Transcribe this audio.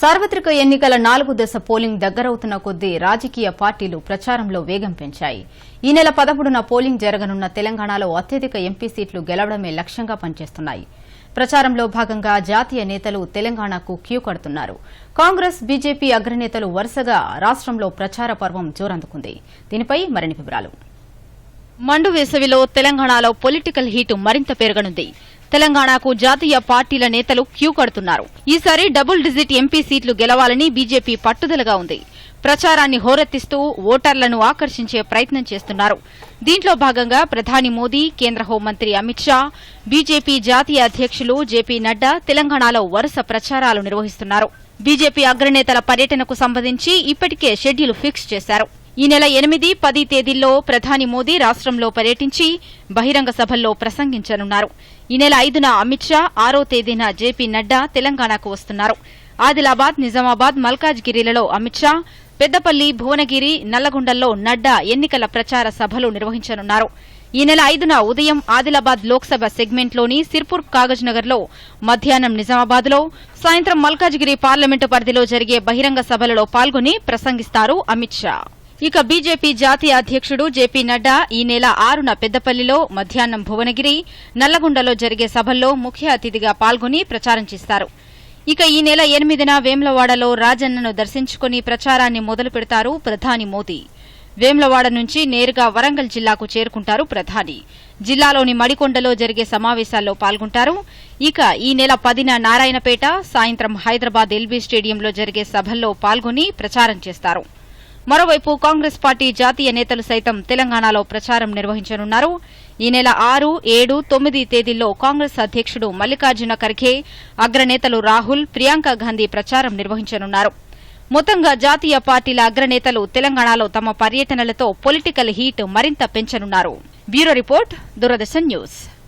సార్వత్రిక ఎన్నికల నాలుగు దశ పోలింగ్ దగ్గరవుతున్న కొద్దీ రాజకీయ పార్టీలు ప్రచారంలో వేగం పెంచాయి. ఈ నెల పదమూడున పోలింగ్ జరగనున్న తెలంగాణలో అత్యధిక ఎంపీ సీట్లు గెలవడమే లక్ష్యంగా పనిచేస్తున్నాయి. ప్రచారంలో భాగంగా జాతీయ నేతలు తెలంగాణకు క్యూ కడుతున్నారు. కాంగ్రెస్ బీజేపీ అగ్రనేతలు వరుసగా రాష్ట్రంలో ప్రచార పర్వం జోరందుకుంది. దీనిపై మరిన్ని వివరాలు. మండు వేసవిలో తెలంగాణలో పొలిటికల్ హీటు మరింత పెరగనుంది. తెలంగాణకు జాతీయ పార్టీల నేతలు క్యూ కడుతున్నారు. ఈసారి డబుల్ డిజిట్ ఎంపీ సీట్లు గెలవాలని బీజేపీ పట్టుదలగా ఉంది. ప్రచారాన్ని హోరెత్తిస్తూ ఓటర్లను ఆకర్షించే ప్రయత్నం చేస్తున్నారు. దీంట్లో భాగంగా ప్రధాని మోదీ కేంద్ర హోంమంత్రి అమిత్ షా బీజేపీ జాతీయ అధ్యక్షులు జేపీ నడ్డా తెలంగాణలో వరుస ప్రచారాలు నిర్వహిస్తున్నారు. బీజేపీ అగ్రనేతల పర్యటనకు సంబంధించి ఇప్పటికే షెడ్యూల్ ఫిక్స్ చేశారు. ఈ నెల ఎనిమిది పది తేదీల్లో ప్రధాని మోదీ రాష్ట్రంలో పర్యటించి బహిరంగ సభల్లో ప్రసంగించనున్నారు. ఈ నెల ఐదున అమిత్ షా ఆరో తేదీన జేపీ నడ్డా తెలంగాణకు వస్తున్నారు. ఆదిలాబాద్ నిజామాబాద్ మల్కాజ్గిరిలలో అమిత్ షా పెద్దపల్లి భువనగిరి నల్లగొండల్లో నడ్డా ఎన్నికల ప్రచార సభలు నిర్వహించనున్నారు. ఈ నెల ఐదున ఉదయం ఆదిలాబాద్ లోక్సభ సెగ్మెంట్లోని సిర్పూర్ కాగజ్నగర్లో మధ్యాహ్నం నిజామాబాద్లో సాయంత్రం మల్కాజ్గిరి పార్లమెంటు పరిధిలో జరిగే బహిరంగ సభలలో పాల్గొని ప్రసంగిస్తారు అమిత్ షా. ఇక బీజేపీ జాతీయ అధ్యక్షుడు జేపీ నడ్డా ఈ నెల ఆరున పెద్దపల్లిలో మధ్యాహ్నం భువనగిరి నల్లగొండలో జరిగే సభల్లో ముఖ్య అతిథిగా పాల్గొని ప్రచారం చేస్తారు. ఇక ఈ నెల ఎనిమిదిన వేమ్లవాడలో రాజన్నను దర్శించుకుని ప్రచారాన్ని మొదలు పెడతారు ప్రధాని మోదీ. వేమ్లవాడ నుంచి నేరుగా వరంగల్ జిల్లాకు చేరుకుంటారు ప్రధాని. జిల్లాలోని మడికొండలో జరిగే సమావేశాల్లో పాల్గొంటారు. ఇక ఈ నెల పదిన నారాయణపేట సాయంత్రం హైదరాబాద్ ఎల్బీ స్టేడియంలో జరిగే సభల్లో పాల్గొని ప్రచారం చేస్తారు. మరోవైపు కాంగ్రెస్ పార్టీ జాతీయ నేతలు సైతం తెలంగాణలో ప్రచారం నిర్వహించనున్నారు. ఈ నెల ఆరు ఏడు తొమ్మిది తేదీల్లో కాంగ్రెస్ అధ్యక్షుడు మల్లికార్జున ఖర్గే అగ్రనేతలు రాహుల్ ప్రియాంక గాంధీ ప్రచారం నిర్వహించనున్నారు. మొత్తంగా జాతీయ పార్టీల అగ్రనేతలు తెలంగాణలో తమ పర్యటనలతో పొలిటికల్ హీట్ మరింత పెంచనున్నారు. Bureau report Doordarshan news.